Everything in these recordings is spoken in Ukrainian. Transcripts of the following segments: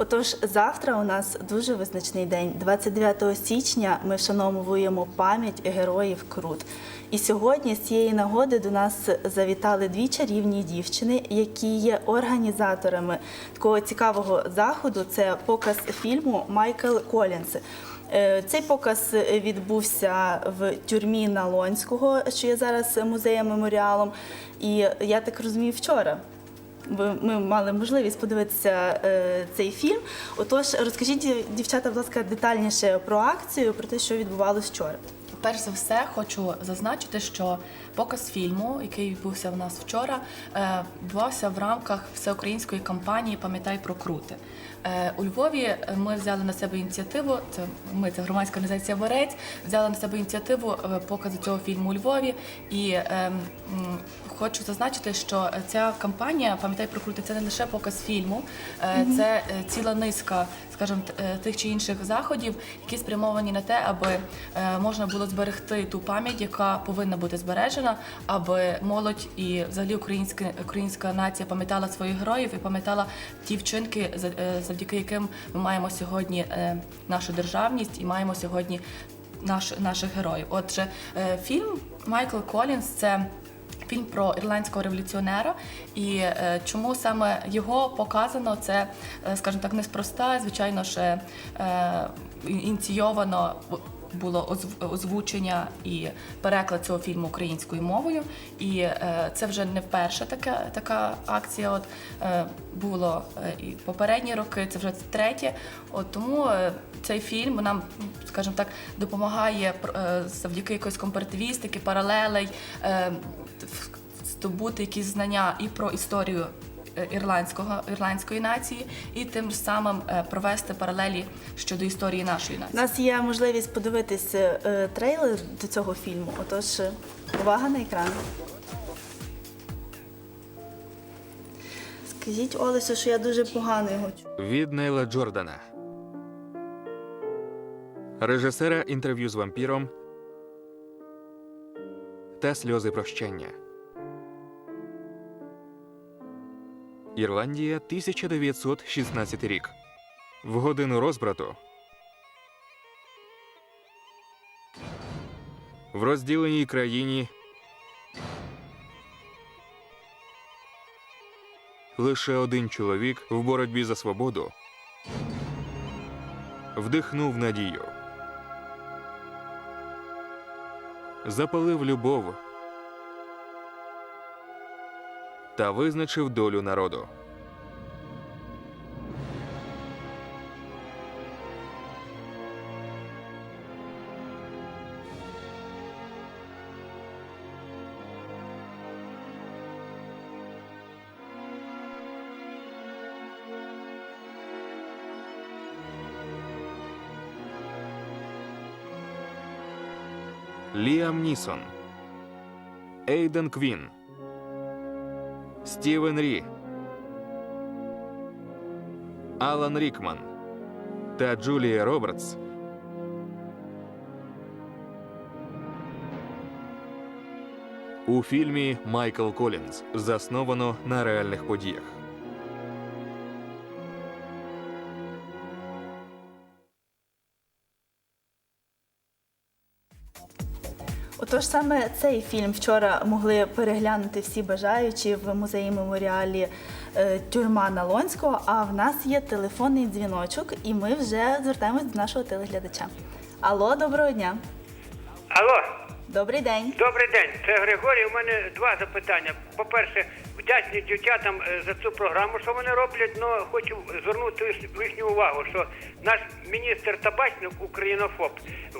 Отож, завтра у нас дуже визначний день. 29 січня ми вшановуємо пам'ять героїв Крут. І сьогодні з цієї нагоди до нас завітали дві чарівні дівчини, які є організаторами такого цікавого заходу. Це показ фільму Майкл Колінс. Е, Цей показ відбувся в тюрмі Налонського, що є зараз музеєм меморіалом. І я так розумію, вчора. Ми мали можливість подивитися е, цей фільм. Отож, розкажіть, дівчата, будь ласка, детальніше про акцію, про те, що відбувалося вчора. Перш за все, хочу зазначити, що показ фільму, який відбувся в нас вчора, е, відбувався в рамках всеукраїнської кампанії Пам'ятай про крути. Е, У Львові ми взяли на себе ініціативу. Це ми, це громадська організація Ворець, взяли на себе ініціативу е, показу цього фільму у Львові. І е, хочу зазначити, що ця кампанія Пам'ятай про крути це не лише показ фільму, це ціла низка, скажімо, тих чи інших заходів, які спрямовані на те, аби можна було зберегти ту пам'ять, яка повинна бути збережена, аби молодь і взагалі українська українська нація пам'ятала своїх героїв і пам'ятала ті вчинки, е, завдяки яким ми маємо сьогодні е, нашу державність і маємо сьогодні наш, наших героїв. Отже, е, фільм Майкл Колінс це. Фільм про ірландського революціонера, і е, чому саме його показано, це, скажімо так, неспроста. Звичайно ж, е, ініційовано було озвучення і переклад цього фільму українською мовою. І е, це вже не вперше така, така акція. От е, було е, і попередні роки, це вже третє. От тому цей фільм нам, скажімо так, допомагає завдяки якоїсь компаративістики, паралелей. здобути якісь знання і про історію ірландського ірландської нації, і тим самим е, провести паралелі щодо історії нашої У нас є можливість подивитися е, трейлер до цього фільму. Отож, е, увага на екран. Скажіть Олесю, що я дуже погано його чую. від Нейла Джордана. Режисера інтерв'ю з вампіром та сльози прощання. Ірландія, 1916 рік. В годину розбрату. В розділеній країні лише один чоловік в боротьбі за свободу вдихнув надію. Запалив любов та визначив долю народу. Ліам Нісон, Ейден Квін, Стівен Рі, Алан Рікман та Джулія Робертс. У фільмі Майкл Колінз засновано на реальних подіях. Отож, саме цей фільм вчора могли переглянути всі бажаючі в музеї меморіалі е, Тюрма Налонського. А в нас є телефонний дзвіночок, і ми вже звертаємось до нашого телеглядача. Алло, доброго дня. Алло, Добрий день. добрий день. Це Григорій. У мене два запитання. По-перше, вдячні дівчатам е, за цю програму, що вони роблять. але хочу звернути їхню увагу, що наш міністр табачник, українофоб,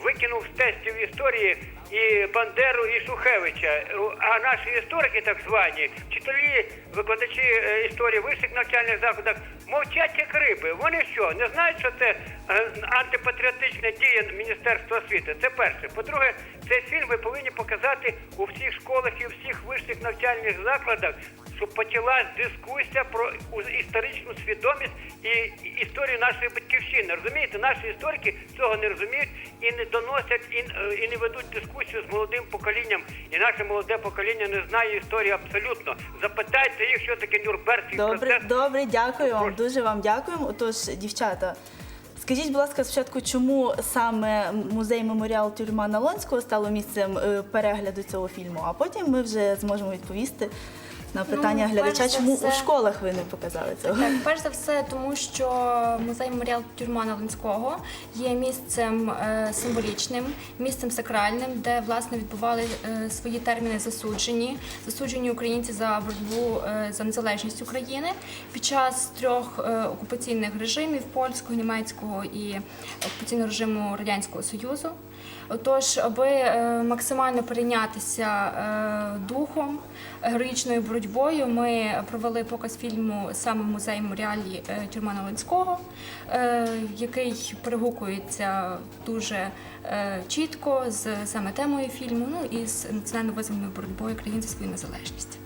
викинув з тестів історії і Бандеру, і Шухевича. А наші історики, так звані, вчителі, викладачі е, історії вищих навчальних закладах, мовчать як риби. Вони що, не знають, що це е, антипатріотична дія Міністерства освіти? Це перше. По-друге, цей фільм ви повинні показати у всіх школах і у всіх вищих навчальних закладах щоб почалась дискусія про історичну свідомість і історію нашої батьківщини. Розумієте, наші історики цього не розуміють і не доносять, і, е, і не ведуть дискусію з молодим поколінням. І наше молоде покоління не знає історії абсолютно. Запитайте їх, що таке Нюрнберзький Добре, процес. добре, дякую вам. Дуже вам дякуємо. Отож, дівчата, скажіть, будь ласка, спочатку, чому саме музей меморіал тюрма Налонського стало місцем е, перегляду цього фільму? А потім ми вже зможемо відповісти на питання Ну, глядача, чому все- у школах ви не показали цього. Так, перш за все, тому що музей меморіал тюрма Налинського є місцем е, символічним, місцем сакральним, де власне відбували е, свої терміни засуджені, засуджені українці за боротьбу е, за незалежність України під час трьох е, окупаційних режимів польського, німецького і окупаційного режиму радянського союзу. Отож, аби е, максимально перейнятися е, духом, героїчною боротьбою, ми провели показ фільму саме в музеї меморіалі е, тюрма Налинського, е, який перегукується дуже чітко з саме темою фільму, ну і з національно визвольною боротьбою країн за свою незалежність.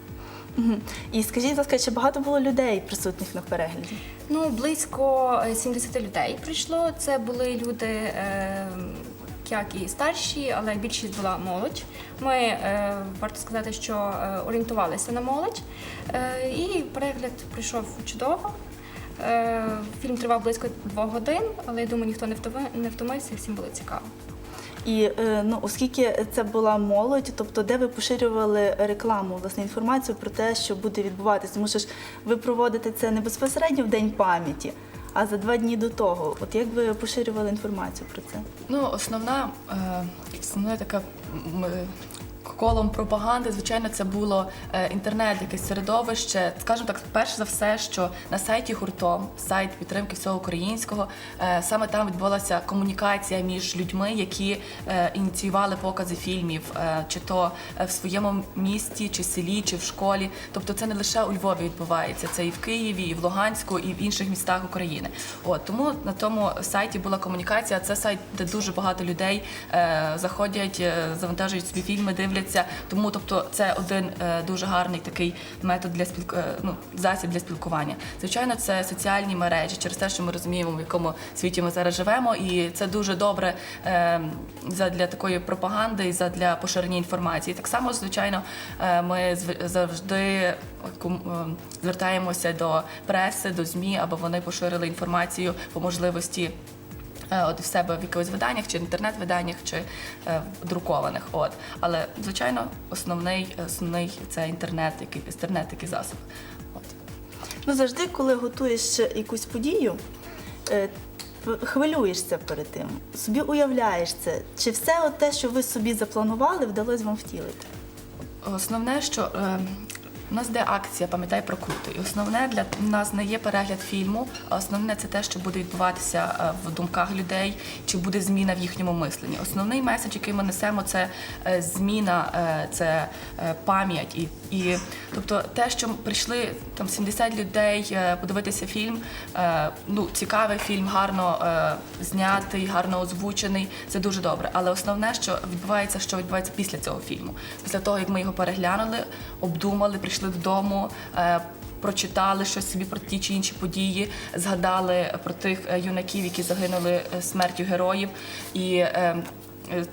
І скажіть, будь ласка, чи багато було людей присутніх на перегляді? Ну, близько е, 70 людей прийшло. Це були люди, е, як і старші, але більшість була молодь. Ми е, варто сказати, що е, орієнтувалися на молодь. Е, і перегляд прийшов чудово. Фільм тривав близько двох годин, але я думаю, ніхто не втоми- не втомився, всім було цікаво. І ну, оскільки це була молодь, тобто де ви поширювали рекламу, власне, інформацію про те, що буде відбуватися, тому що ж ви проводите це не безпосередньо в день пам'яті, а за два дні до того. От як ви поширювали інформацію про це? Ну, основна, е, основна така колом пропаганди, звичайно, це було е, інтернет, якесь середовище. Скажімо так, перш за все, що на сайті гуртом, сайт підтримки всього українського, е, саме там відбулася комунікація між людьми, які е, ініціювали покази фільмів, чи то в своєму місті, чи селі, чи в школі. Тобто це не лише у Львові відбувається, це і в Києві, і в Луганську, і в інших містах України. От тому на тому сайті була комунікація. Це сайт, де дуже багато людей заходять, завантажують собі фільми, дивляться. Тому, тобто, це один е, дуже гарний такий метод для спілк... е, ну, засіб для спілкування. Звичайно, це соціальні мережі, через те, що ми розуміємо, в якому світі ми зараз живемо, і це дуже добре е, для такої пропаганди і для поширення інформації. Так само, звичайно, ми завжди звертаємося до преси, до ЗМІ, аби вони поширили інформацію по можливості. Е, От в себе в якихось виданнях, чи інтернет-виданнях, чи е, друкованих. От. Але, звичайно, основний, основний це інтернет, який, інтернет, який засіб. От. Ну завжди, коли готуєш якусь подію, е, хвилюєшся перед тим, собі уявляєш це. Чи все от те, що ви собі запланували, вдалося вам втілити? Основне, що у нас де акція, пам'ятай про круто. І основне для нас не є перегляд фільму, а основне це те, що буде відбуватися е, в думках людей, чи буде зміна в їхньому мисленні. Основний меседж, який ми несемо, це е, зміна, е, це пам'ять і. І тобто те, що прийшли там 70 людей подивитися фільм, ну цікавий фільм, гарно знятий, гарно озвучений, це дуже добре. Але основне, що відбувається, що відбувається після цього фільму, після того як ми його переглянули, обдумали, додому. Е, Прочитали щось собі про ті чи інші події, згадали про тих е, юнаків, які загинули е, смертю героїв, і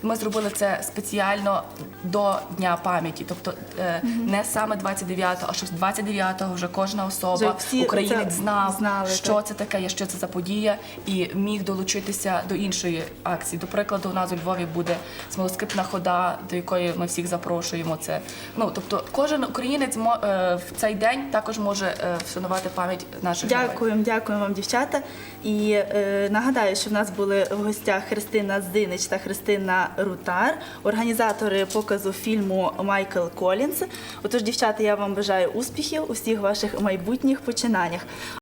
Ми зробили це спеціально до Дня пам'яті, тобто е, не саме 29-го, а що з 29-го вже кожна Вже особа, всі українець знав, знали, що так. це таке, є, що це за подія, і міг долучитися до іншої акції. До прикладу, у нас у Львові буде смолоскипна хода, до якої ми всіх запрошуємо. Це ну тобто, кожен українець мо- е, в цей день також може е, вшанувати пам'ять наших героїв. Дякуємо, дякуємо вам, дівчата. І е, нагадаю, що в нас були в гостях Христина Здинич та Христина Рутар, організатори показу фільму Майкл Колінс. Отож, дівчата, я вам бажаю успіхів у всіх ваших майбутніх починаннях.